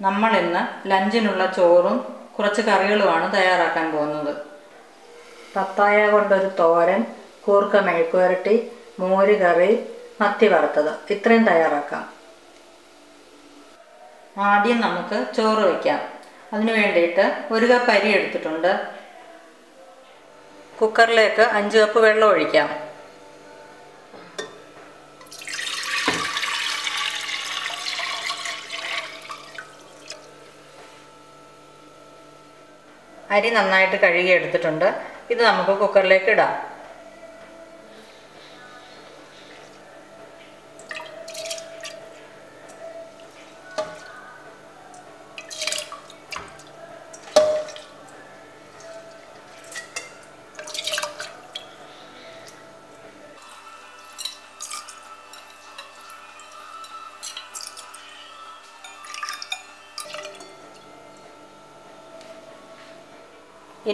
നമ്മൾ ഇന്ന് ലഞ്ചിനുള്ള ചോറും കുറച്ച് കറികളുമാണ് തയ്യാറാക്കാൻ പോകുന്നത്. പപ്പായ കൊണ്ടൊരു തോരൻ കൂർക്ക മെഴുക്കുവരട്ടി മോര് കറി മത്തി വറുത്തത്. ഇത്രയും തയ്യാറാക്കാം. ആദ്യം നമുക്ക് ചോറ് വയ്ക്കാം അതിനു വേണ്ടിയിട്ട് ഒരു കപ്പ് അരി എടുത്തിട്ടുണ്ട്. കുക്കറിലേക്ക് അഞ്ച് കപ്പ് വെള്ളം ഒഴിക്കാം. അരി നന്നായിട്ട് കഴുകി എടുത്തിട്ടുണ്ട് ഇത് നമുക്ക് കുക്കറിലേക്ക് ഇടാം.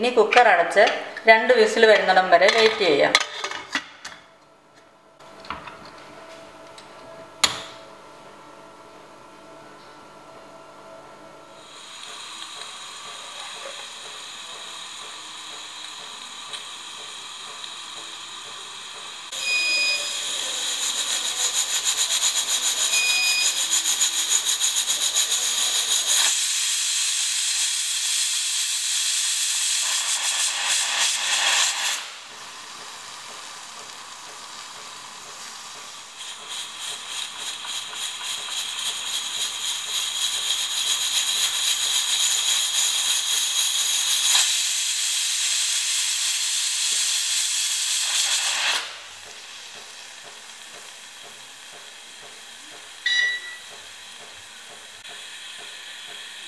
ഇനി കുക്കർ അടച്ച് രണ്ട് വിസിൽ വരുന്നിടം വരെ വെയിറ്റ് ചെയ്യാം.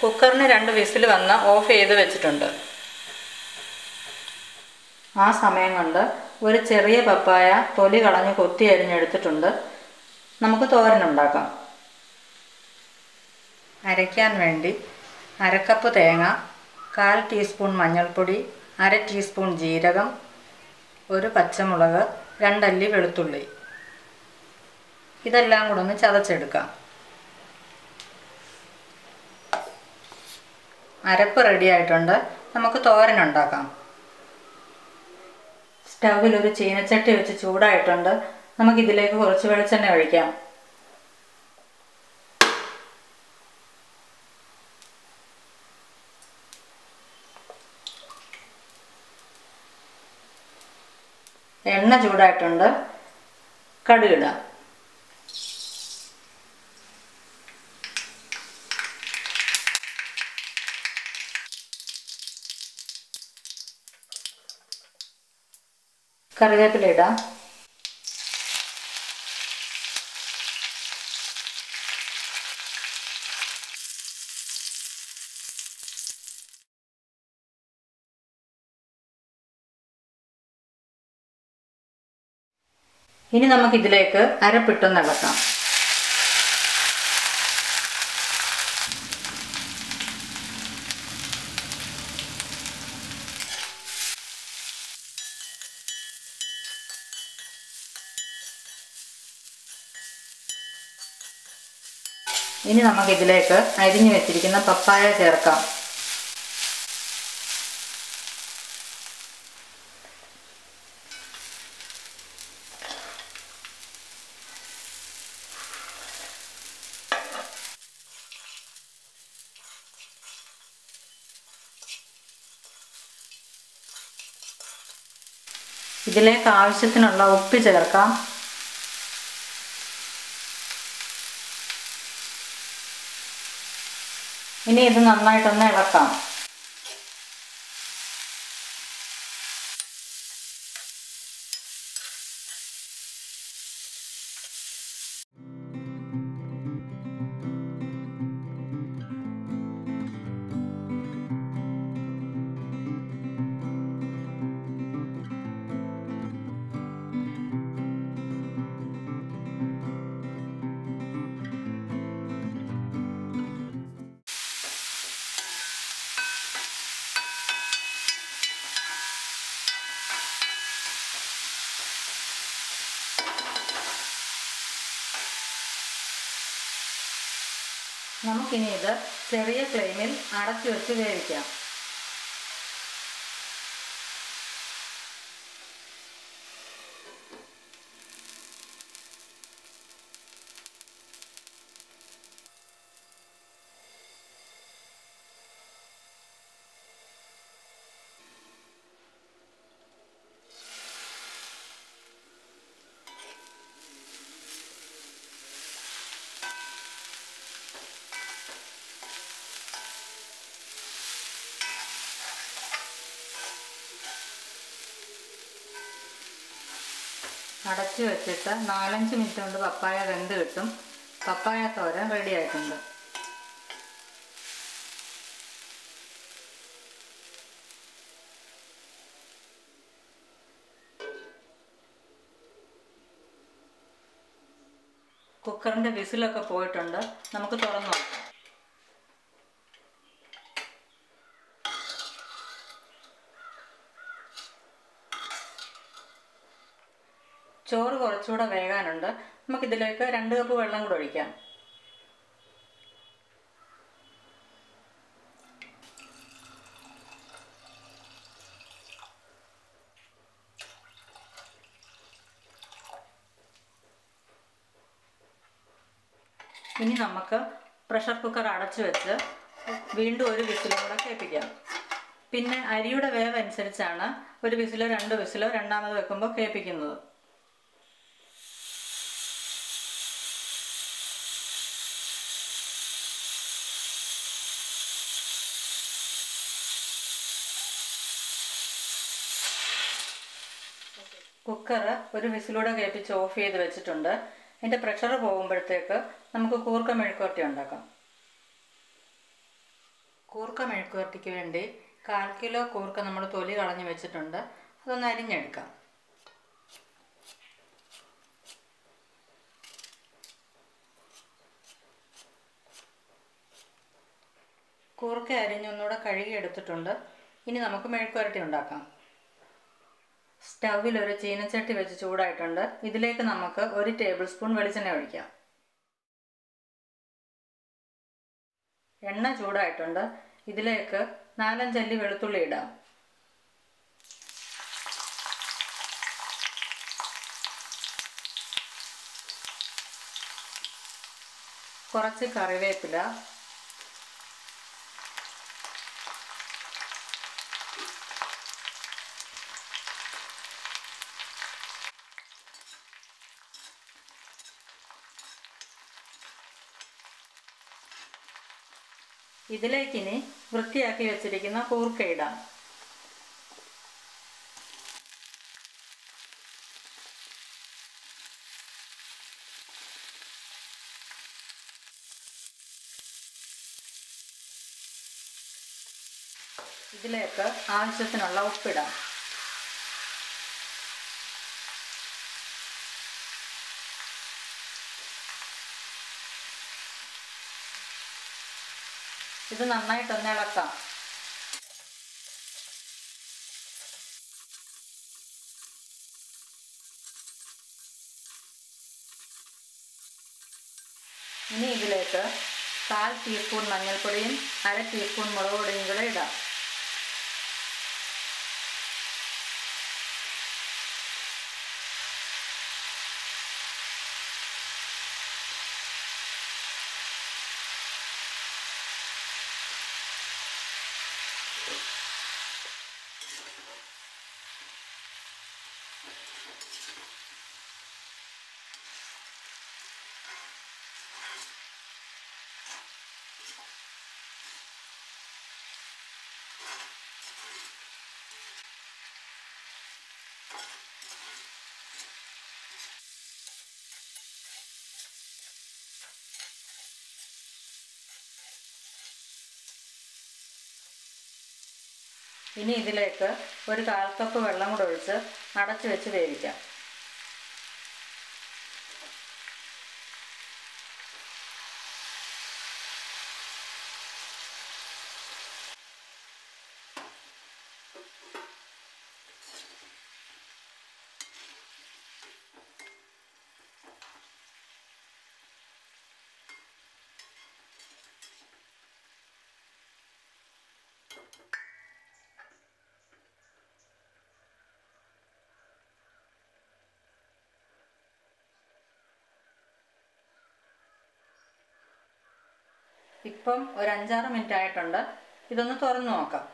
കുക്കറിന് രണ്ട് വിസിൽ വന്ന് ഓഫ് ചെയ്ത് വെച്ചിട്ടുണ്ട്. ആ സമയം കൊണ്ട് ഒരു ചെറിയ പപ്പായ തൊലി കളഞ്ഞ് കൊത്തി അരിഞ്ഞെടുത്തിട്ടുണ്ട്. നമുക്ക് തോരനുണ്ടാക്കാം അരയ്ക്കാൻ വേണ്ടി അരക്കപ്പ് തേങ്ങ കാൽ ടീസ്പൂൺ മഞ്ഞൾപ്പൊടി അര ടീസ്പൂൺ ജീരകം ഒരു പച്ചമുളക് രണ്ടല്ലി വെളുത്തുള്ളി. ഇതെല്ലാം കൂടെ ഒന്ന് ചതച്ചെടുക്കാം. അരപ്പ് റെഡി ആയിട്ടുണ്ട്. നമുക്ക് തോരൻ ഉണ്ടാക്കാം. സ്റ്റൗവിൽ ഒരു ചീനച്ചട്ടി വെച്ച് ചൂടായിട്ടുണ്ട്. നമുക്ക് ഇതിലേക്ക് കുറച്ച് വെളിച്ചെണ്ണ ഒഴിക്കാം. എണ്ണ ചൂടായിട്ടുണ്ട്. കടുകിടാം കറിവേപ്പില ഇടാം. ഇനി നമുക്ക് ഇതിലേക്ക് അരപ്പിട്ടൊന്ന് ഇളക്കാം. ഇനി നമുക്ക് ഇതിലേക്ക് അരിഞ്ഞു വെച്ചിരിക്കുന്ന പപ്പായ ചേർക്കാം. ഇതിലേക്ക് ആവശ്യത്തിനുള്ള ഉപ്പ് ചേർക്കാം. ഇനി ഇത് നന്നായിട്ടൊന്ന് ഇളക്കാം നമുക്കിനി ഇത് ചെറിയ ഫ്ലെയിമിൽ അടച്ചു വെച്ച് വേവിക്കാം. അടച്ചു വെച്ചിട്ട് നാലഞ്ച് മിനിറ്റ് കൊണ്ട് പപ്പായ വെന്ത് കിട്ടും. പപ്പായ തോരൻ റെഡി ആയിട്ടുണ്ട്. കുക്കറിന്റെ വിസിലൊക്കെ പോയിട്ടുണ്ട്. നമുക്ക് തുറന്നു നോക്കാം. ചോറ് കുറച്ചുകൂടെ വേകാനുണ്ട്. നമുക്കിതിലേക്ക് രണ്ട് കപ്പ് വെള്ളം കൂടെ ഒഴിക്കാം. ഇനി നമുക്ക് പ്രഷർ കുക്കർ അടച്ചു വെച്ച് വീണ്ടും ഒരു വിസിലും കൂടെ കേൾപ്പിക്കാം. പിന്നെ അരിയുടെ വേവ് അനുസരിച്ചാണ് ഒരു വിസിലോ രണ്ട് വിസിലോ രണ്ടാമത് വെക്കുമ്പോൾ കേൾപ്പിക്കുന്നത്. കുക്കർ ഒരു വിസിലൂടെ കേൾപ്പിച്ച് ഓഫ് ചെയ്ത് വെച്ചിട്ടുണ്ട്. അതിന്റെ പ്രഷർ പോകുമ്പോഴത്തേക്ക് നമുക്ക് കൂർക്ക മെഴുക്കുവരട്ടി ഉണ്ടാക്കാം. കൂർക്ക മെഴുക്കുവരട്ടിക്ക് വേണ്ടി കാൽ കിലോ കൂർക്ക നമ്മൾ തൊലി കളഞ്ഞ് വെച്ചിട്ടുണ്ട്. അതൊന്ന് അരിഞ്ഞെടുക്കാം. കൂർക്ക അരിഞ്ഞൊന്നുകൂടെ കഴുകിയെടുത്തിട്ടുണ്ട്. ഇനി നമുക്ക് മെഴുക്കുവരട്ടി ഉണ്ടാക്കാം. സ്റ്റൗവിൽ ഒരു ചീനച്ചട്ടി വെച്ച് ചൂടായിട്ടുണ്ട്. ഇതിലേക്ക് നമുക്ക് ഒരു ടേബിൾ സ്പൂൺ വെളിച്ചെണ്ണ ഒഴിക്കാം. എണ്ണ ചൂടായിട്ടുണ്ട്. ഇതിലേക്ക് നാലഞ്ചല്ലി വെളുത്തുള്ളി ഇടാം. കുറച്ച് കറിവേപ്പില ഇതിലേക്കിനി വൃത്തിയാക്കി വെച്ചിരിക്കുന്ന കൂർക്ക ഇടാം ഇതിലേക്ക് ആവശ്യത്തിനുള്ള ഉപ്പിടാം. ഇത് നന്നായിട്ടൊന്ന് ഇളക്കാം. ഇനി ഇതിലേക്ക് കാൽ ടീസ്പൂൺ മഞ്ഞൾപ്പൊടിയും അര ടീസ്പൂൺ മുളക് പൊടിയും കൂടെ ഇടാം. ഇനി ഇതിലേക്ക് ഒരു കാൽ കപ്പ് വെള്ളം കൂടെ ഒഴിച്ച് അടച്ചു വെച്ച് വേവിക്കാം. ഇപ്പം ഒരു അഞ്ചാറ് മിനിറ്റ് ആയിട്ടുണ്ട്. ഇതൊന്ന് തുറന്നു നോക്കാം.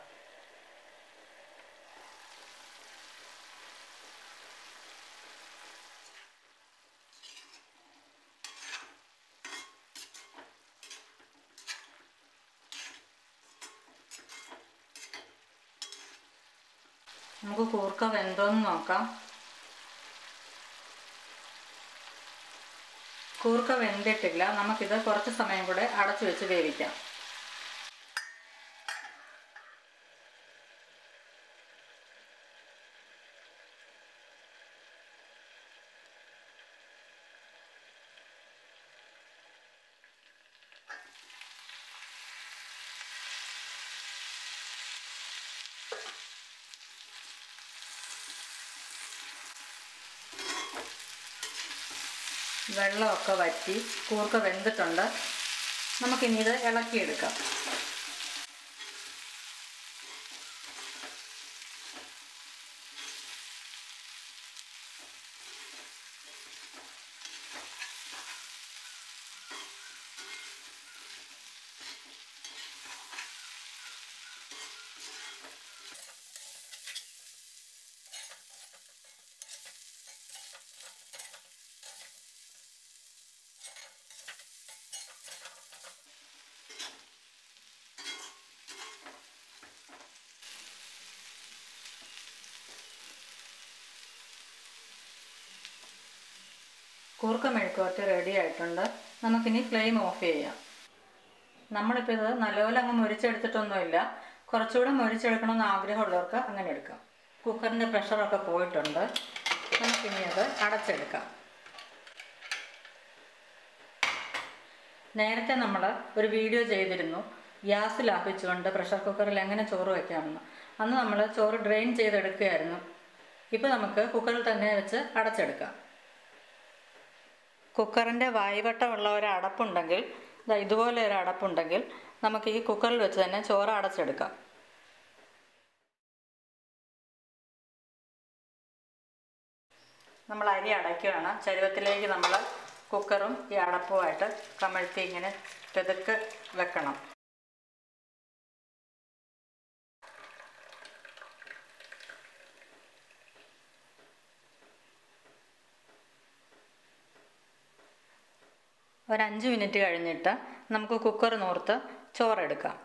നമുക്ക് കൂർക്ക വെന്തോന്ന് നോക്കാം. കൂർക്ക വെന്തിട്ടില്ല. നമുക്കിത് കുറച്ച് സമയം കൂടെ അടച്ചു വെച്ച് വേവിക്കാം. വെള്ളമൊക്കെ വറ്റി കൂർക്ക വെന്തിട്ടുണ്ട്. നമുക്കിനി ഇത് ഇളക്കിയെടുക്കാം. കൂർക്ക മെഴുക്കുവരട്ടി റെഡി ആയിട്ടുണ്ട്. നമുക്കിനി ഫ്ലെയിം ഓഫ് ചെയ്യാം. നമ്മളിപ്പോൾ ഇത് നല്ലപോലെ അങ്ങ് മുരിച്ചെടുത്തിട്ടൊന്നുമില്ല. കുറച്ചുകൂടെ മുരിച്ചെടുക്കണമെന്ന് ആഗ്രഹമുള്ളവർക്ക് അങ്ങനെ എടുക്കാം. കുക്കറിന്റെ പ്രഷറൊക്കെ പോയിട്ടുണ്ട്. നമുക്കിനി അത് അടച്ചെടുക്കാം. നേരത്തെ നമ്മൾ ഒരു വീഡിയോ ചെയ്തിരുന്നു. ഗ്യാസ് ലാഭിച്ചുകൊണ്ട് പ്രഷർ കുക്കറിൽ എങ്ങനെ ചോറ് വയ്ക്കാമെന്ന് അന്ന് നമ്മൾ ചോറ് ഡ്രെയിൻ ചെയ്തെടുക്കുകയായിരുന്നു. ഇപ്പോൾ നമുക്ക് കുക്കറിൽ തന്നെ വെച്ച് അടച്ചെടുക്കാം. കുക്കറിന്റെ വായ്വട്ടമുള്ള ഒരു അടപ്പുണ്ടെങ്കിൽ ഇതുപോലെ ഒരു അടപ്പുണ്ടെങ്കിൽ നമുക്ക് ഈ കുക്കറിൽ വെച്ച് തന്നെ ചോറ് അടച്ചെടുക്കാം. നമ്മൾ അരി അടയ്ക്കുകയാണ്. ചരുവത്തിലേക്ക് നമ്മൾ കുക്കറും ഈ അടപ്പുമായിട്ട് കമഴ്ത്തി ഇങ്ങനെ പെതുക്ക് വെക്കണം. ഒരു അഞ്ച് മിനിറ്റ് കഴിഞ്ഞിട്ട് നമുക്ക് കുക്കർ നോർത്ത് ചോറെടുക്കാം.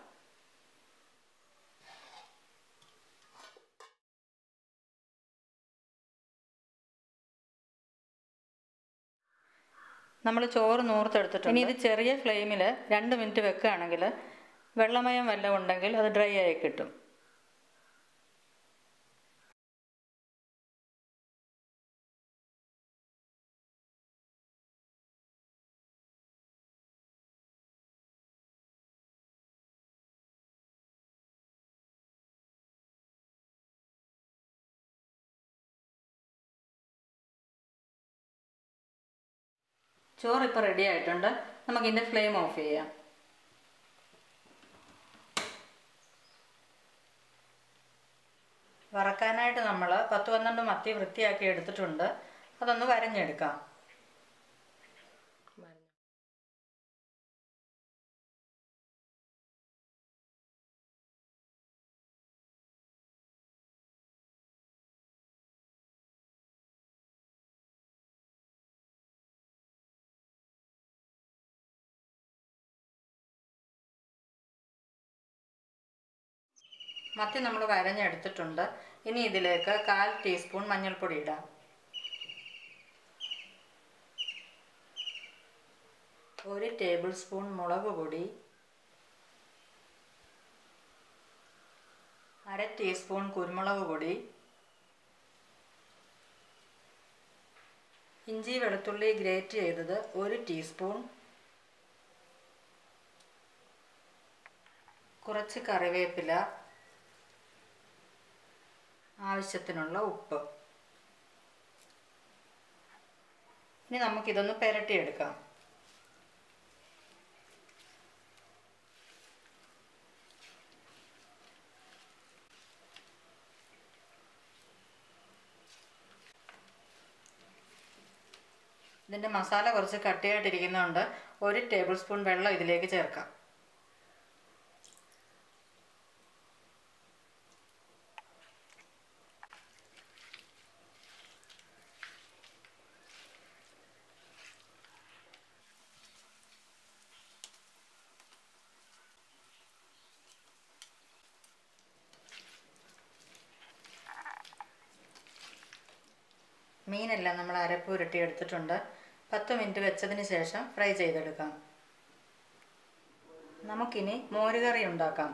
നമ്മൾ ചോറ് നൂർത്തെടുത്തിട്ടുണ്ട്. ഇനി ഇത് ചെറിയ ഫ്ലെയിമിൽ രണ്ട് മിനിറ്റ് വെക്കുകയാണെങ്കിൽ വെള്ളമയം വല്ലതും ഉണ്ടെങ്കിൽ അത് ഡ്രൈ ആയി കിട്ടും. ചോറ് ഇപ്പോൾ റെഡി ആയിട്ടുണ്ട്. നമുക്കിതിന്റെ ഫ്ലെയിം ഓഫ് ചെയ്യാം. വറക്കാനായിട്ട് നമ്മൾ പത്ത് പന്ത്രണ്ട് മത്തി വൃത്തിയാക്കി എടുത്തിട്ടുണ്ട്. അതൊന്ന് വരഞ്ഞെടുക്കാം. മത്തി നമ്മൾ വരഞ്ഞെടുത്തിട്ടുണ്ട്. ഇനി ഇതിലേക്ക് കാൽ ടീസ്പൂൺ മഞ്ഞൾപ്പൊടി ഇടാം. ഒരു ടേബിൾ സ്പൂൺ മുളക് പൊടി. അര ടീസ്പൂൺ കുരുമുളക് പൊടി. ഇഞ്ചി വെളുത്തുള്ളി ഗ്രേറ്റ് ചെയ്തത് ഒരു ടീസ്പൂൺ. കുറച്ച് കറിവേപ്പില. ആവശ്യത്തിനുള്ള ഉപ്പ്. ഇനി നമുക്കിതൊന്ന് പുരട്ടിയെടുക്കാം. ഇതിന്റെ മസാല കുറച്ച് കട്ടിയായിട്ടിരിക്കുന്നതുകൊണ്ട് ഒരു ടേബിൾ സ്പൂൺ വെള്ളം ഇതിലേക്ക് ചേർക്കാം. മീനെല്ലാം ഉരുട്ടിയെടുത്തിട്ടുണ്ട് പത്ത് മിനിറ്റ് വെച്ചതിന് ശേഷം ഫ്രൈ ചെയ്തെടുക്കാം. നമുക്കിനി മോരുകറി ഉണ്ടാക്കാം.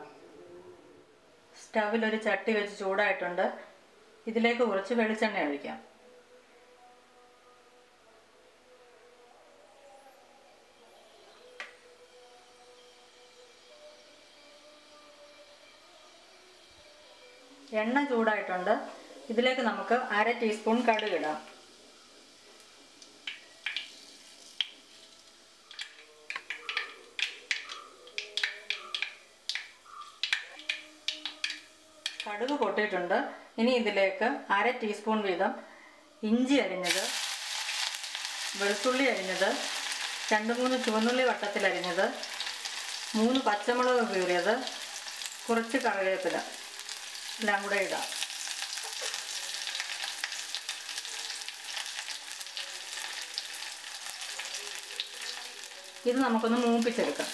സ്റ്റവിൽ ഒരു ചട്ടി വെച്ച് ചൂടായിട്ടുണ്ട്. ഇതിലേക്ക് കുറച്ച് വെളിച്ചെണ്ണ ഒഴിക്കാം. എണ്ണ ചൂടായിട്ടുണ്ട്. ഇതിലേക്ക് നമുക്ക് അര ടീസ്പൂൺ കടുക് ഇടാം. കടുക് പൊട്ടിയിട്ടുണ്ട് ഇനി ഇതിലേക്ക് അര ടീസ്പൂൺ വീതം ഇഞ്ചി അരിഞ്ഞത് വെളുത്തുള്ളി അരിഞ്ഞത് രണ്ട് മൂന്ന് ചുവന്നുള്ളി വട്ടത്തിൽ അരിഞ്ഞത് മൂന്ന് പച്ചമുളക് കീറിയത് കുറച്ച് കറിവേപ്പില എല്ലാം കൂടെ ഇടാം. ഇത് നമുക്കൊന്ന് മൂപ്പിച്ചെടുക്കാം.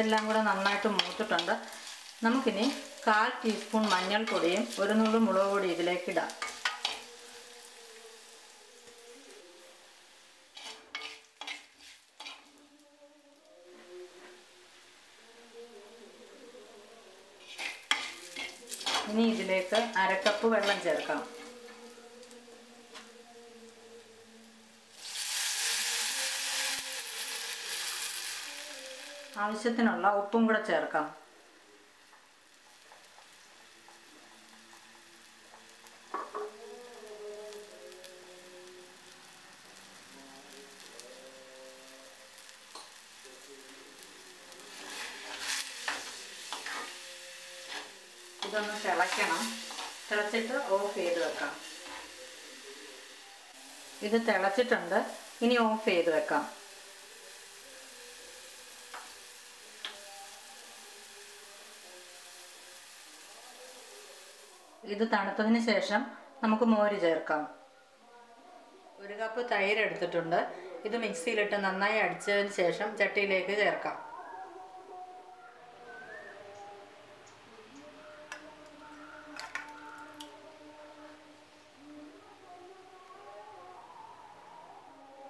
ഇതെല്ലാം കൂടെ നന്നായിട്ട് മൂത്തിട്ടുണ്ട്. നമുക്കിനി കാൽ ടീസ്പൂൺ മഞ്ഞൾപ്പൊടിയും ഒരു നുള്ളു മുളക് പൊടി ഇതിലേക്ക് ഇടാം. ഇനി ഇതിലേക്ക് അരക്കപ്പ് വെള്ളം ചേർക്കാം ആവശ്യത്തിനുള്ള ഉപ്പും കൂടെ ചേർക്കാം. ഇതൊന്ന് തിളയ്ക്കണം. തിളച്ചിട്ട് ഓഫ് ചെയ്ത് വെക്കാം. ഇത് തിളച്ചിട്ടുണ്ട്. ഇനി ഓഫ് ചെയ്ത് വെക്കാം. ഇത് തണുത്തതിന് ശേഷം നമുക്ക് മോര് ചേർക്കാം. ഒരു കപ്പ് തൈര് എടുത്തിട്ടുണ്ട്. ഇത് മിക്സിയിലിട്ട് നന്നായി അടിച്ചതിന് ശേഷം ചട്ടിയിലേക്ക് ചേർക്കാം.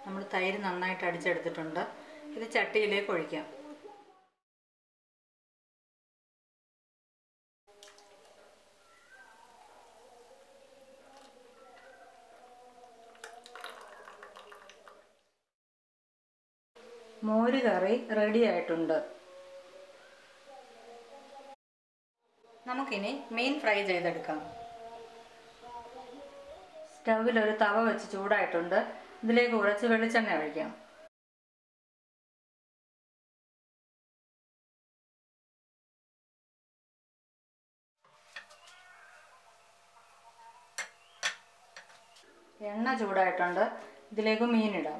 നമ്മൾ തൈര് നന്നായിട്ട് അടിച്ചെടുത്തിട്ടുണ്ട്. ഇത് ചട്ടിയിലേക്ക് ഒഴിക്കാം മോര് കറി റെഡി ആയിട്ടുണ്ട്. നമുക്കിനി മീൻ ഫ്രൈ ചെയ്തെടുക്കാം. സ്റ്റൗവിൽ ഒരു തവ വെച്ച് ചൂടായിട്ടുണ്ട്. ഇതിലേക്ക് കുറച്ച് വെളിച്ചെണ്ണ ഒഴിക്കാം. എണ്ണ ചൂടായിട്ടുണ്ട്. ഇതിലേക്ക് മീനിടാം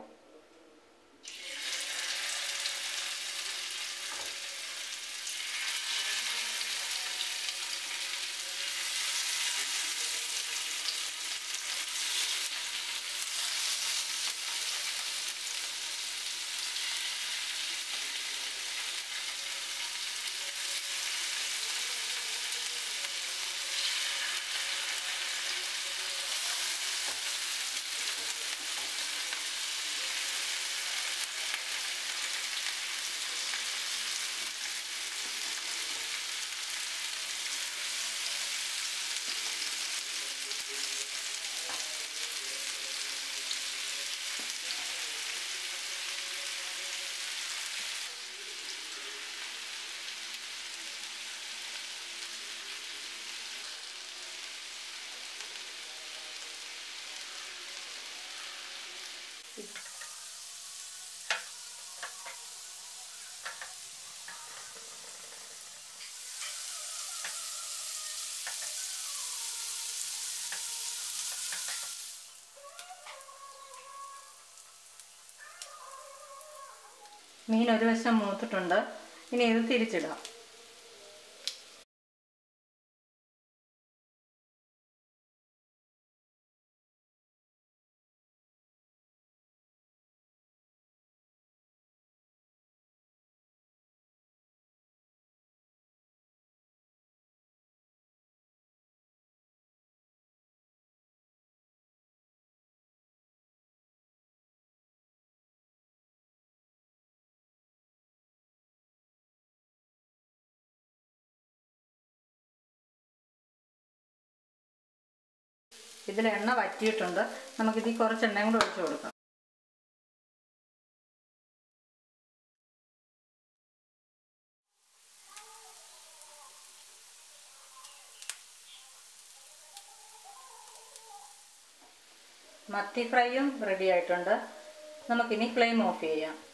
മീൻ ഒരു വശം മൂത്തിട്ടുണ്ട്. ഇനി ഇത് തിരിച്ചിടാം. ഇതിൽ എണ്ണ വറ്റിയിട്ടുണ്ട്. നമുക്കിതിൽ കുറച്ച് എണ്ണയും കൂടെ ഒഴിച്ചു കൊടുക്കാം. മത്തി ഫ്രൈയും റെഡി ആയിട്ടുണ്ട്. നമുക്കിനി ഫ്ലെയിം ഓഫ് ചെയ്യാം.